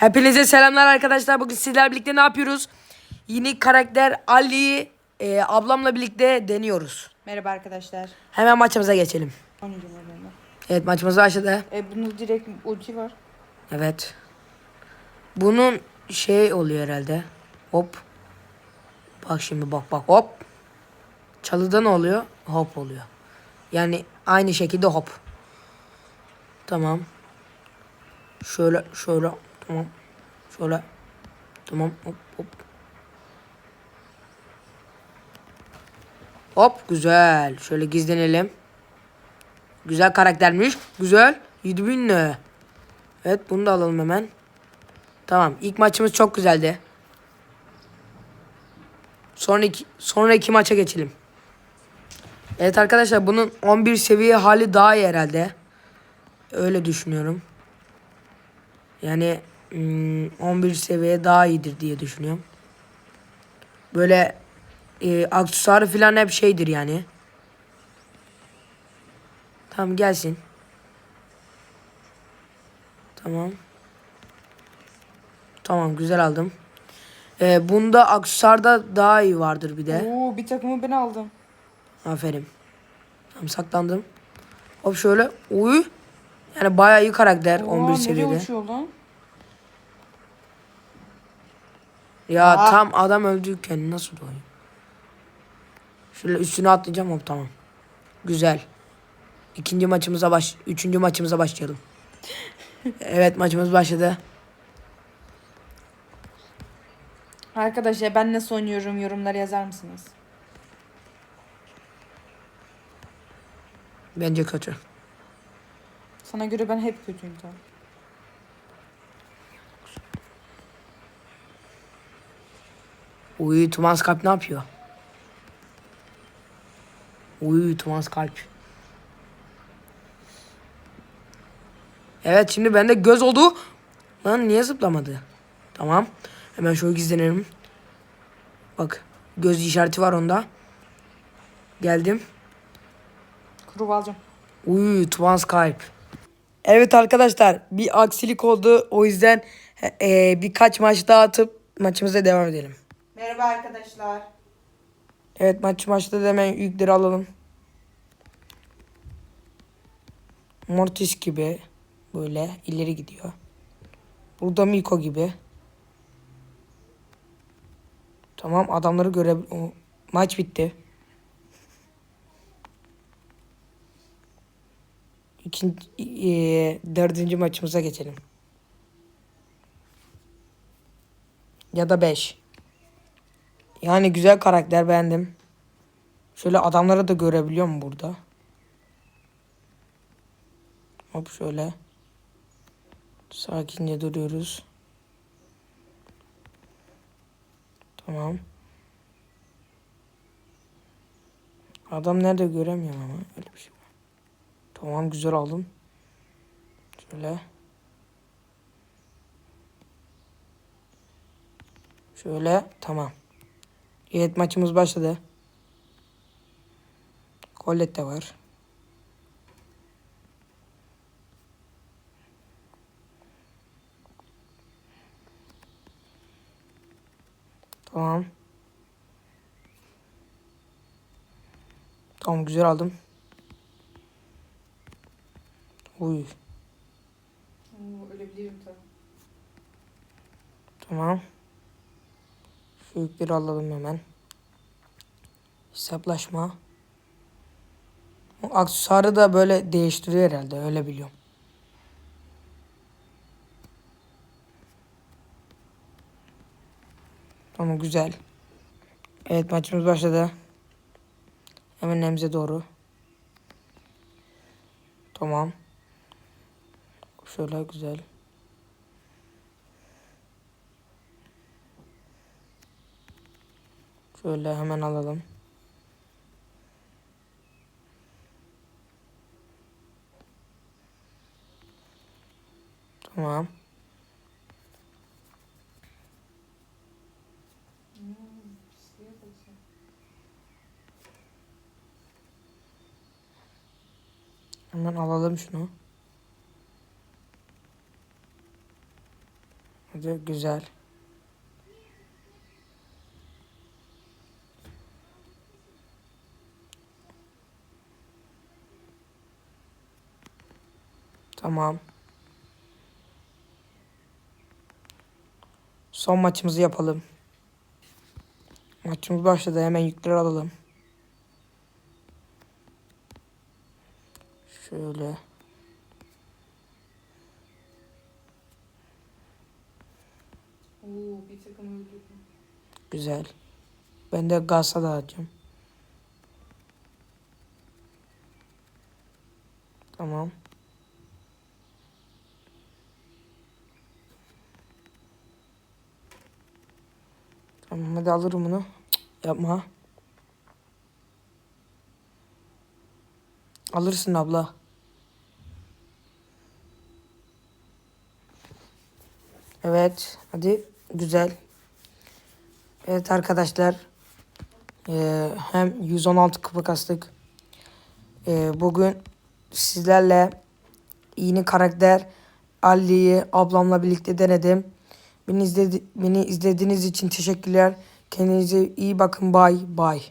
Hepinize selamlar arkadaşlar. Bugün sizlerle birlikte ne yapıyoruz? Yeni karakter Ali'yi e, ablamla birlikte deniyoruz. Merhaba arkadaşlar. Hemen maçımıza geçelim. Oynayacağım oyunu. Evet maçımız başladı. E bunun direkt ulti var. Evet. Bunun şey oluyor herhalde. Hop. Bak şimdi bak bak hop. Çalıda ne oluyor? Hop oluyor. Yani aynı şekilde hop. Tamam. Şöyle şöyle tamam. Şöyle. Tamam hop hop. Hop güzel. Şöyle gizlenelim. Güzel karaktermiş. Güzel. 7000 ne? Evet bunu da alalım hemen. Tamam ilk maçımız çok güzeldi. Sonraki, sonraki maça geçelim. Evet arkadaşlar bunun 11 seviye hali daha iyi herhalde. Öyle düşünüyorum. Yani 11 seviye daha iyidir diye düşünüyorum. Böyle e, aksesuarı falan hep şeydir yani. Tamam gelsin. Tamam. Tamam güzel aldım. Ee, bunda aksesuarda daha iyi vardır bir de. Oo bir takımı ben aldım. Aferin. Tamam saklandım. Hop şöyle. Uy. Yani bayağı iyi karakter Oo, 11 nereye seviyede. uçuyor lan? Ya Ah. tam adam öldüyken nasıl doğuyor? Şöyle üstüne atlayacağım hop tamam. Güzel. İkinci maçımıza baş, üçüncü maçımıza başlayalım. evet maçımız başladı. Arkadaşlar ben nasıl oynuyorum yorumlara yazar mısınız? Bence kötü. Sana göre ben hep kötüyüm tamam. Uy Tuman Kalp ne yapıyor? Uy Tuman Kalp. Evet şimdi bende göz oldu. Lan niye zıplamadı? Tamam. Hemen şöyle gizlenelim. Bak göz işareti var onda. Geldim. Kuru alacağım. Uy Tuman Kalp. Evet arkadaşlar bir aksilik oldu. O yüzden e, birkaç maç daha atıp maçımıza devam edelim. Merhaba arkadaşlar. Evet maç maçta da hemen yükleri alalım. Mortis gibi böyle ileri gidiyor. Burada Miko gibi. Tamam adamları göre maç bitti. İkinci, eee, dördüncü maçımıza geçelim. Ya da beş. Yani güzel karakter beğendim. Şöyle adamları da görebiliyorum burada. Hop şöyle. Sakince duruyoruz. Tamam. Adam nerede göremiyorum ama öyle bir şey var. Tamam güzel aldım. Şöyle. Şöyle tamam. Evet maçımız başladı. Colette de var. Tamam. Tamam güzel aldım. Uy Oo, ölebilirim tabii. tamam. Şu yükleri alalım hemen. Hesaplaşma. Aksesuarı da böyle değiştiriyor herhalde öyle biliyorum. Tamam güzel. Evet maçımız başladı. Hemen Nemze doğru. Tamam. Şöyle güzel. Şöyle hemen alalım. Tamam. Hemen alalım şunu. Hadi güzel. Tamam. Son maçımızı yapalım. Maçımız başladı. Hemen yükleri alalım. Şöyle. Oo bir takım öldürdüm. Güzel. Ben de gazsa dağıtacağım. Tamam. Tamam hadi alırım bunu. Cık, yapma. Alırsın abla. Evet. Hadi. Güzel. Evet arkadaşlar. Ee, hem 116 kupa kastık. Ee, bugün sizlerle yeni karakter Ali'yi ablamla birlikte denedim. Beni, izledi, beni izlediğiniz için teşekkürler. Kendinize iyi bakın. Bye bye.